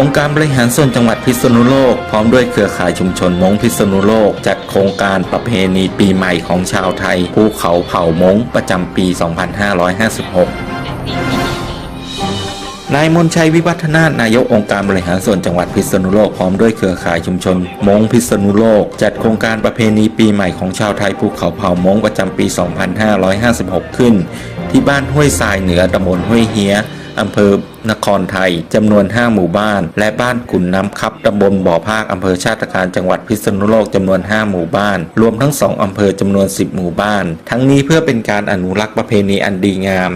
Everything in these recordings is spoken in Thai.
องค์การบริหารส่วนจังหวัดพิษณุโลก พร้อมด้วยเครือข่ายชุมชนมงพิษณุโลก จัดโครงการประเพณีปีใหม่ของชาวไทย ภูเขาเผ่ามงประจำปี 2556นายมนชัยวิวัฒนานายกองค์การบริหารส่วนจังหวัดพิษณุโลกพร้อมด้วยเครือข่ายชุมชนมงพิษณุโลก จัดโครงการประเพณีปีใหม่ของชาวไทยภูเขาเผ่ามงประจำปี 2556 ขึ้น ที่บ้านห้วยทรายเหนือตำบลห้วยเฮีย อำเภอนครไทยจำนวน 5 หมู่บ้าน และบ้านขุนน้ำคับตำบลบ่อภาคอำเภอชาติการจังหวัดพิษณุโลกจำนวน 5 หมู่บ้าน รวมทั้ง 2อำเภอจำนวน 10 หมู่บ้าน ทั้งนี้เพื่อเป็นการอนุรักษ์ประเพณีอันดีงาม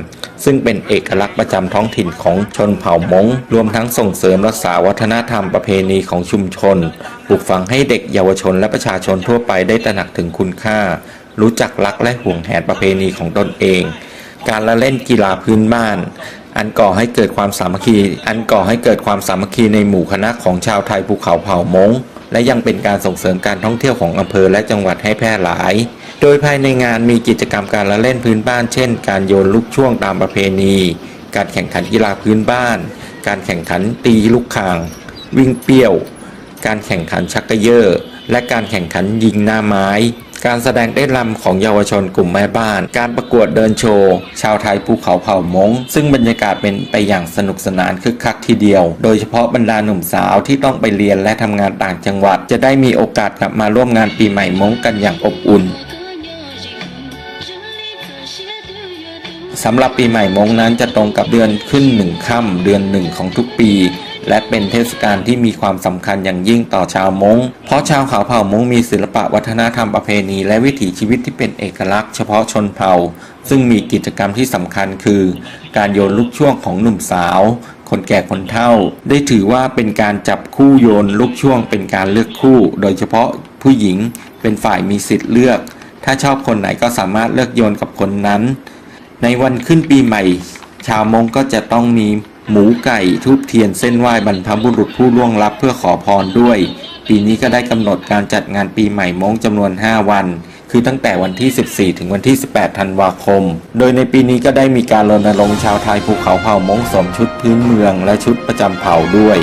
ซึ่งเป็นเอกลักษณ์ประจำท้องถิ่นของชนเผ่ามงรวมทั้งส่งเสริมรักษาวัฒนธรรมประเพณีของชุมชนปลูกฝังให้เด็กเยาวชนและประชาชนทั่วไปได้ตระหนักถึงคุณค่า รู้จักรักและห่วงแหนประเพณีของตนเองการละเล่นกีฬาพื้นบ้าน อันก่อให้เกิดความสามัคคี อันก่อให้เกิดความสามัคคีในหมู่คณะของชาวไทยภูเขาเผ่ามงและยังเป็นการส่งเสริมการท่องเที่ยวของอำเภอและจังหวัดให้แพร่หลาย โดยภายในงานมีกิจกรรมการละเล่นพื้นบ้าน เช่น การโยนลูกช่วงตามประเพณี การแข่งขันกีฬาพื้นบ้าน การแข่งขันตีลูกข่าง วิ่งเปี้ยว การแข่งขันชักกระเยอและการแข่งขันยิงหน้าไม้ การแสดงเต้นรำของเยาวชนกลุ่มแม่บ้าน การประกวดเดินโชว์ ชาวไทยภูเขาเผ่ามงซึ่งบรรยากาศเป็นไปอย่างสนุกสนานคึกคักทีเดียว โดยเฉพาะบรรดาหนุ่มสาวที่ต้องไปเรียนและทำงานต่างจังหวัด จะได้มีโอกาสกลับมาร่วมงานปีใหม่มงกันอย่างอบอุ่นสำหรับปีใหม่มงนั้นจะตรงกับเดือนขึ้นหนึ่งค่ำเดือนหนึ่งของทุกปี และเป็นเทศกาลที่มีความสำคัญอย่างยิ่งต่อชาวมงเพราะชาวเขาเผ่ามงมีศิลปะวัฒนธรรมประเพณี และวิถีชีวิตที่เป็นเอกลักษณ์เฉพาะชนเผ่า ซึ่งมีกิจกรรมที่สำคัญคือ การโยนลูกช่วงของหนุ่มสาว คนแก่คนเฒ่า ได้ถือว่าเป็นการจับคู่โยนลูกช่วง เป็นการเลือกคู่ โดยเฉพาะผู้หญิงเป็นฝ่ายมีสิทธิ์เลือก ถ้าชอบคนไหนก็สามารถเลือกโยนกับคนนั้น ในวันขึ้นปีใหม่ ชาวมงก็จะต้องมี หมูไก่ทูบเทียนเส้นไหว้บรรพบุรุษผู้ล่วงลับเพื่อขอพรด้วย ปีนี้ก็ได้กำหนดการจัดงานปีใหม่มงจำนวน 5 วัน คือตั้งแต่วันที่ 14 ถึงวันที่ 18 ธันวาคม โดยในปีนี้ก็ได้มีการรณรงค์ชาวไทยภูเขาเผ่ามงสวมชุดพื้นเมืองและชุดประจำเผ่าด้วย